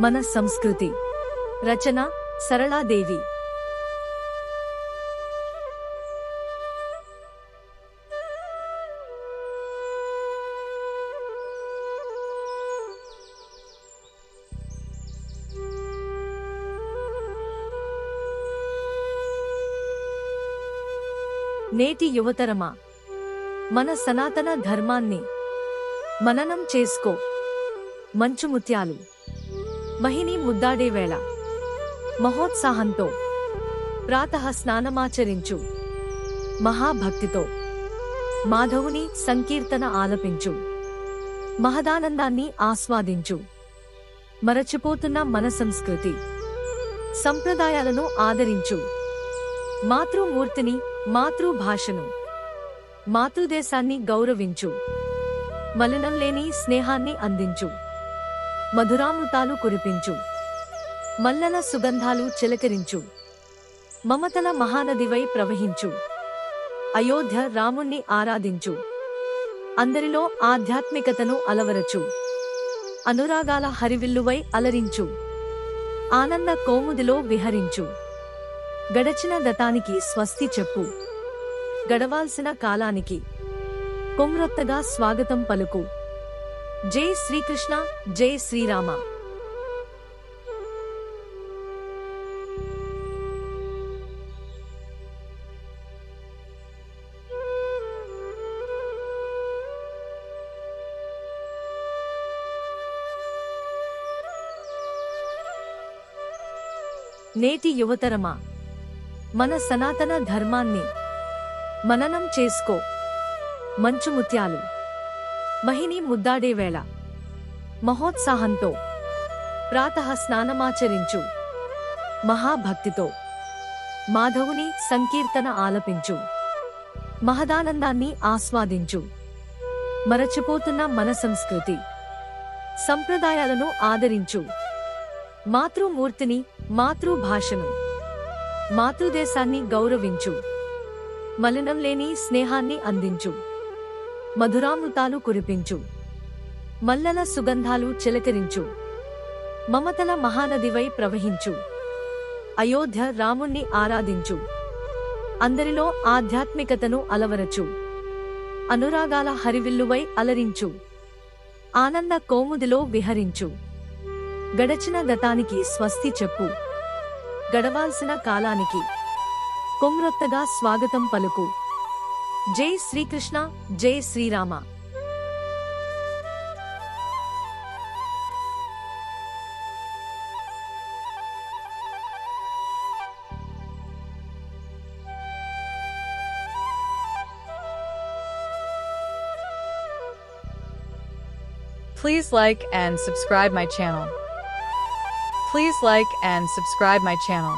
మన సంస్కృతి. రచన సరళాదేవి. నేటి యువతరమా మన సనాతన ధర్మాన్ని మననం చేసుకో. మంచు ముత్యాలు మహిని ముద్దాడే వేళ. మహోత్సాహంతో ప్రాతః స్నానమాచరించు మహాభక్తితో మాధవుని సంకీర్తన ఆలపించు మహదానందాన్ని ఆస్వాదించు మరచిపోతున్న మన సంస్కృతి సంప్రదాయాలను ఆదరించు మాతృమూర్తిని మాతృభాషను మాతృదేశాన్ని గౌరవించు మలినం లేని స్నేహాన్ని అందించు. మధురామృతాలు కురిపించు. మల్లల సుగంధాలు చిలకరించు. మమతల మహానదివై ప్రవహించు. అయోధ్య రాముణ్ణి ఆరాధించు. అందరిలో ఆధ్యాత్మికతను అలవరచు. అనురాగాల హరివిల్లువై అలరించు. ఆనంద కోముదిలో విహరించు. గడచిన గతానికి స్వస్తి చెప్పు. గడవాల్సిన కాలానికి. కొమ్రొత్తగా స్వాగతం పలుకు. జై శ్రీకృష్ణ జై శ్రీరామ. నేటి యువతరమా మన సనాతన ధర్మాన్ని మననం చేసుకో మంచు ముత్యాలు మహిని ముద్దాడే వేళ. మహోత్సాహంతో ప్రాతః స్నానమాచరించు మహాభక్తితో మాధవుని సంకీర్తన ఆలపించు మహదానందాన్ని ఆస్వాదించు. మరచిపోతున్న మన సంస్కృతి సంప్రదాయాలను ఆదరించు. మాతృమూర్తిని మాతృభాషను మాతృదేశాన్ని గౌరవించు. మలినం లేని స్నేహాన్ని అందించు. మధురామృతాలు కురిపించు. మల్లల సుగంధాలు చిలకరించు. మమతల మహానదివై ప్రవహించు. అయోధ్య రాముణ్ణి ఆరాధించు. అందరిలో ఆధ్యాత్మికతను అలవరచు. అనురాగాల హరివిల్లువై అలరించు. ఆనంద కోముదిలో విహరించు. గడచిన గతానికి స్వస్తి చెప్పు. గడవాల్సిన కాలానికి. కొమ్రొత్తగా స్వాగతం పలుకు. ಜೈ ಶ್ರೀಕೃಷ್ಣ ಜೈ Shriram Please like and subscribe my channel. Please like and subscribe my channel.